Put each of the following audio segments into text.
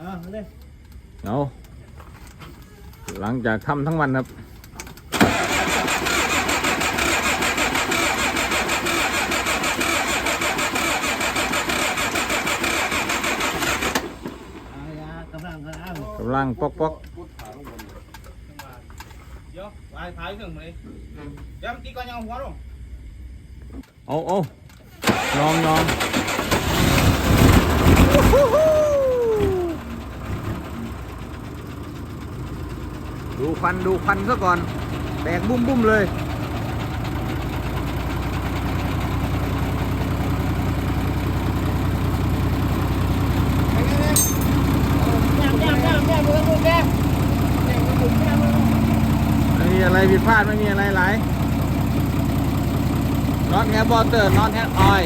อ่าเลย เอาหลังจากทำทั้งวันครับ อายากำลังกำลัง กำลังปอกปอก เดี๋ยวไปถ่ายเครื่องมาเลยเดี๋ยวมันตีก่อนยังเอาหัวลง เอาเอานองนอง ดูควันดูควันซะก่อนแตกบุ้มบุ้มเลยแย่อมือแย่ไม่มีอะไรผิดพลาดไม่มีอะไรไหลน็อตแฮบอเตอร์น็อตแฮออย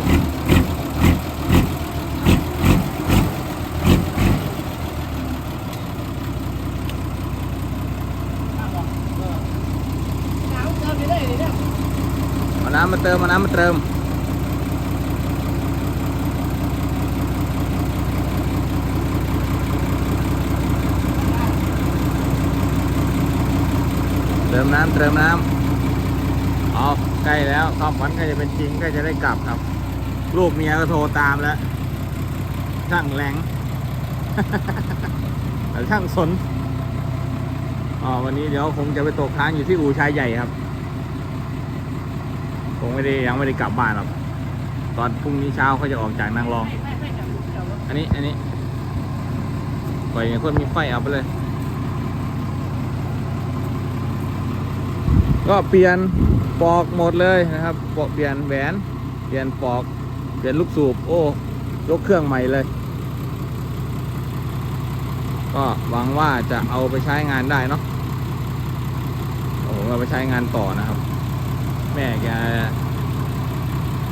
หนาวเกินไปเลยเนี่ย เอาน้ำมาเติมเอาน้ำมาเติมเติมน้ำเติมน้ำเอาใกล้แล้วความฝันใกล้จะเป็นจริงใกล้จะได้กลับครับ ลูกเมียก็โทรตามแล้ว ช่างแรงแต่ช่างสนอ๋อวันนี้เดี๋ยวคงจะไปตกค้างอยู่ที่อู่ชายใหญ่ครับ งไม่ได้ยังไม่ได้กลับบ้านหรอกตอนพรุ่งนี้เช้าเขาจะออกจากนางรอง อันนี้อันนี้ปล่อยอย่างคนมีไฟเอาไปเลย ก็เปลี่ยนปอกหมดเลยนะครับปอกเปลี่ยนแหวนเปลี่ยนปอก เปลี่ยนลูกสูบโอ้ยกเครื่องใหม่เลย ก็หวังว่าจะเอาไปใช้งานได้เนาะโอ้โหเอาไปใช้งานต่อนะครับ แม่แก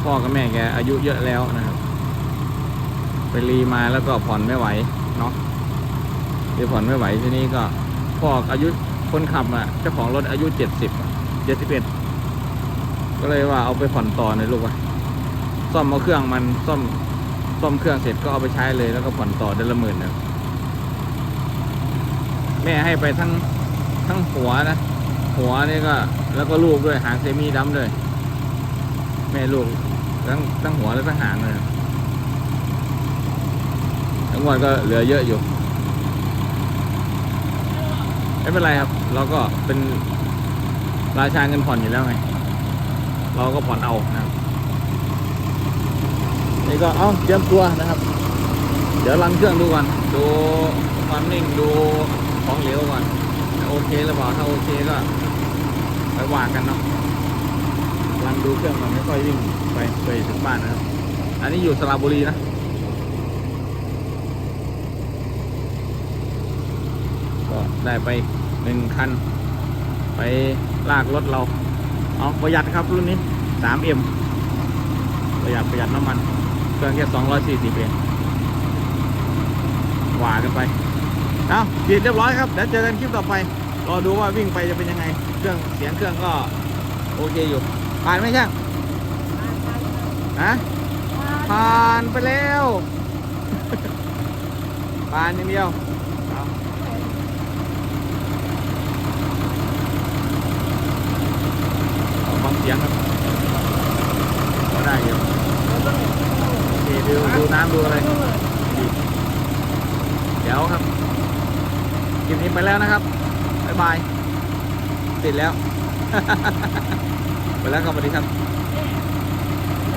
พ่อกับแม่แกอายุเยอะแล้วนะครับ ไปรีมาแล้วก็ผ่อนไม่ไหวเนาะที่ผ่อนไม่ไหวทีนี้ก็พ่ออายุคนขับอะเจ้าของรถอายุเจ็ดสิบเจ็ดสิบเอ็ดก็เลยว่าเอาไปผ่อนต่อในอยลูกว่ะซ่อมเอาเครื่องมันซ่อมซ่อมเครื่องเสร็จก็เอาไปใช้เลยแล้วก็ผ่อนต่อเดือนละหมื่นนะแม่ให้ไปทั้งทั้งหัวนะ หัวนี่ก็แล้วก็ลูกด้วยหางเซมิดำด้วยแม่ลูกทั้งทั้งหัวและทั้งหางเลยทั้งวันก็เหลือเยอะอยู่ไม่เป็นไรครับ เราก็เป็นราชาเงินผ่อนอยู่แล้วไง เราก็ผ่อนเอานะครับนี่ก็เอาเตรียมตัวนะครับ เดี๋ยวรันเครื่องดูก่อน ดูความนิ่งดูของเหลวก่อน โอเคหรือเปล่าถ้าโอเคก็ไปว่ากันเนาะรันดูเครื่องมันไม่ค่อยวิ่งไปไปถึงบ้านนะครับ อันนี้อยู่สระบุรีนะก็ได้ไปหนึ่งคัน ไปลากรถเรา เอาประหยัดครับรุ่นนี้ 3M ประหยัดประหยัดน้ำมัน เครื่องแค่240เองหวากันไป เอาฉีดเรียบร้อยครับ เดี๋ยวเจอกันคลิปต่อไป รอดูว่าวิ่งไปจะเป็นยังไง เครื่องเสียงเครื่องก็โอเคอยู่ผ่านไหมช่างฮะผ่านไปแล้วผ่านอย่างเดียวฟังเสียงครับก็ได้อยู่โอเคดูดูน้ำดูอะไรเดี๋ยวครับคลิปนี้ไปแล้วนะครับ บ๊ายบายติดแล้ว ไปแล้วครับสวัสดีครับ